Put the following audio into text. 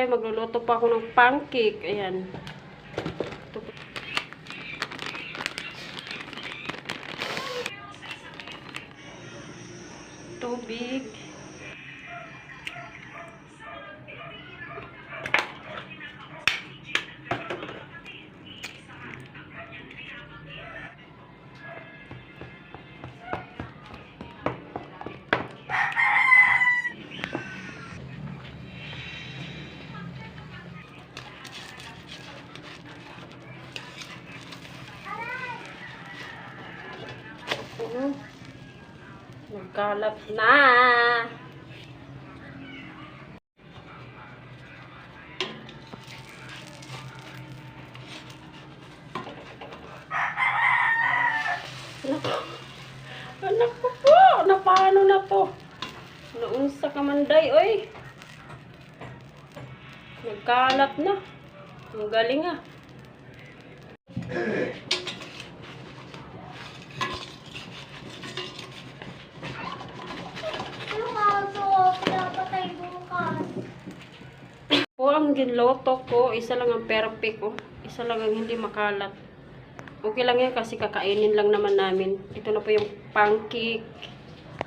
tayo. Magluluto pa ako ng pancake. Ayan. Tubig. Ano? Nagkalat na. Anak. Anak ko po. Na paano na to? Naunsa ka manday, oy. Nagkalat na. Ang galing ah. Po ang ginloto ko, isa lang ang perfect ko. Isa lang ang hindi makalat. Okay lang yan kasi kakainin lang naman namin. Ito na po yung pancake.